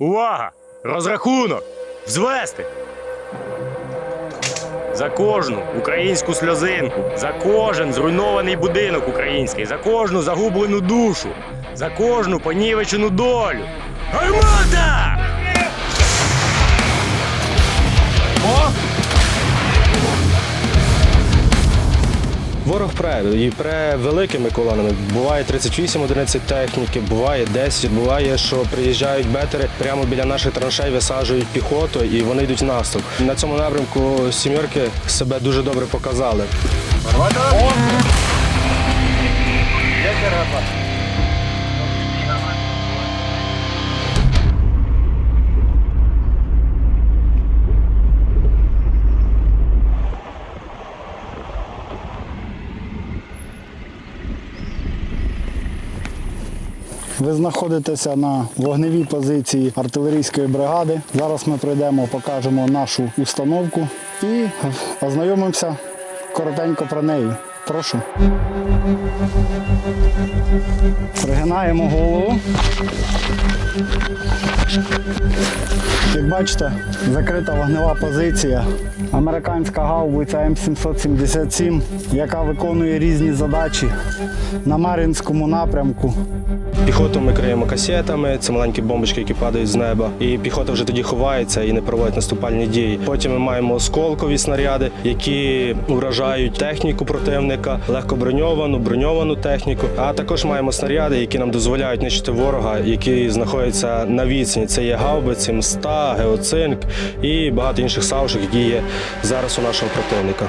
Увага! Розрахунок! Взвести! За кожну українську сльозинку, за кожен зруйнований будинок український, за кожну загублену душу, за кожну понівечену долю. Гармата! Ворог пре і пре великими колонами. Буває 38 одиниць техніки, буває 10, буває, що приїжджають бетери прямо біля наших траншей, висаджують піхоту і вони йдуть в наступ. На цьому напрямку сімерки себе дуже добре показали. Ви знаходитеся на вогневій позиції артилерійської бригади. Зараз ми прийдемо, покажемо нашу установку і ознайомимося коротенько про неї. Прошу. Пригинаємо голову. Як бачите, закрита вогнева позиція. Американська гаубиця М777, яка виконує різні задачі на Мар'їнському напрямку. Піхоту ми криємо касетами, це маленькі бомбочки, які падають з неба. І піхота вже тоді ховається і не проводить наступальні дії. Потім ми маємо осколкові снаряди, які уражають техніку противника, легкоброньовану, броньовану техніку. А також маємо снаряди, які нам дозволяють нищити ворога, які знаходяться на відстані. Це є гаубиці, мста, геоцинк і багато інших савшок, які є зараз у нашого противника.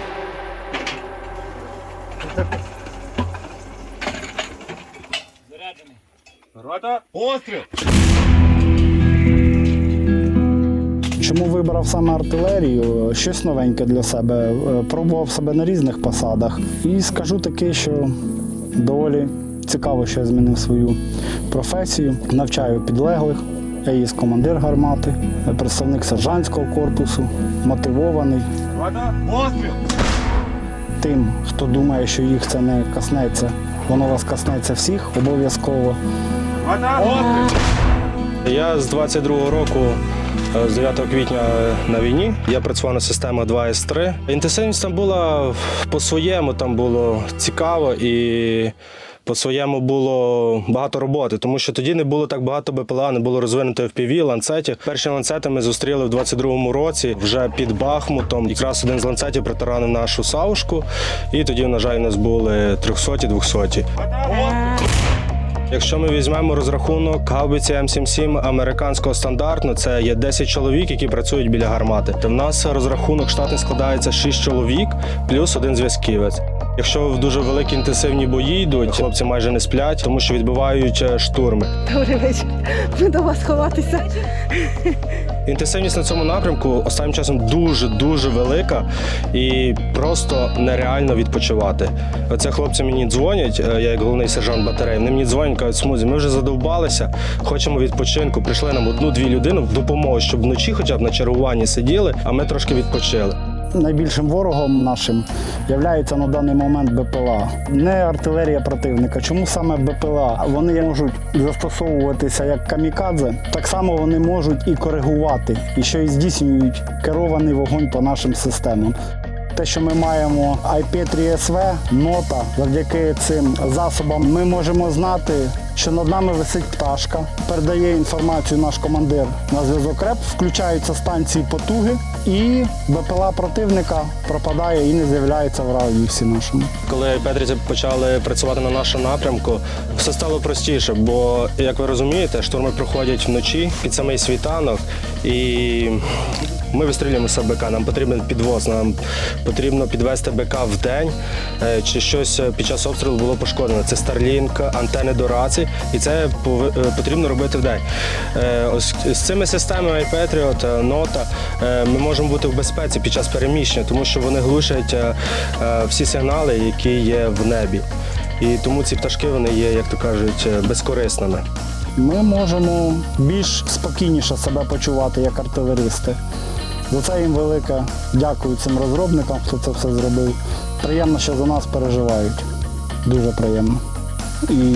Чому вибрав саме артилерію? Щось новеньке для себе. Е, Пробував себе на різних посадах. І скажу таки, що доволі цікаво, що я змінив свою професію. Навчаю підлеглих. Я є командир гармати, представник сержантського корпусу, мотивований. Тим, хто думає, що їх це не коснеться, воно вас коснеться всіх обов'язково. Я з 22-го року, е, з 9 квітня на війні. Я працював на системах 2С3. Інтенсивність там була по-своєму, там було цікаво і. По-своєму було багато роботи, тому що тоді не було так багато БПЛА, не було розвинуто FPV, ланцетів. Перші ланцети ми зустріли в 22-му році вже під Бахмутом. Якраз один з ланцетів притаранив нашу савушку, і тоді, на жаль, у нас були 300-ті, 200-ті. Якщо ми візьмемо розрахунок гаубиці М77 американського стандарту, це є 10 чоловік, які працюють біля гармати. То в нас розрахунок штатний складається 6 чоловік плюс один зв'язківець. Якщо в дуже великі інтенсивні бої йдуть, хлопці майже не сплять, тому що відбивають е, штурми. Добрий вечір. Ми до вас ховатися. Інтенсивність на цьому напрямку останнім часом дуже дуже велика і просто нереально відпочивати. Оце хлопці мені дзвонять. е, Я як головний сержант батареї. Вони мені дзвонять, кажуть, смузі, ми вже задовбалися, хочемо відпочинку. Прийшли нам одну-дві людини в допомогу, щоб вночі, хоча б на чергуванні сиділи, а ми трошки відпочили. Найбільшим ворогом нашим являється на даний момент БПЛА. Не артилерія противника. Чому саме БПЛА? Вони можуть застосовуватися як камікадзе, так само вони можуть і коригувати, і що й здійснюють керований вогонь по нашим системам. Те, що ми маємо IP3SV, нота, завдяки цим засобам ми можемо знати, що над нами висить пташка, передає інформацію наш командир на зв'язок РЕП, включаються станції потуги, і БПЛА противника пропадає і не з'являється в радіусі нашому. Коли Петрівці почали працювати на нашому напрямку, все стало простіше, бо, як ви розумієте, штурми проходять вночі під самий світанок, і ми вистрілюємо з БК. Нам потрібен підвоз, нам потрібно підвести БК в день, е, чи щось під час обстрілу було пошкоджено. Це Starlink, антени до рації, і це е, потрібно робити в день. Е, Ось з цими системами iPatriot, е, е, ми можемо бути в безпеці під час переміщення, тому що вони глушать е, е, всі сигнали, які є в небі. І тому ці пташки вони є, як то кажуть, е, безкорисними. Ми можемо більш спокійніше себе почувати як артилеристи. За це їм велике дякую цим розробникам, хто це все зробив. Приємно, що за нас переживають. Дуже приємно. І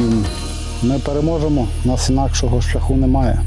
ми переможемо, у нас інакшого шляху немає.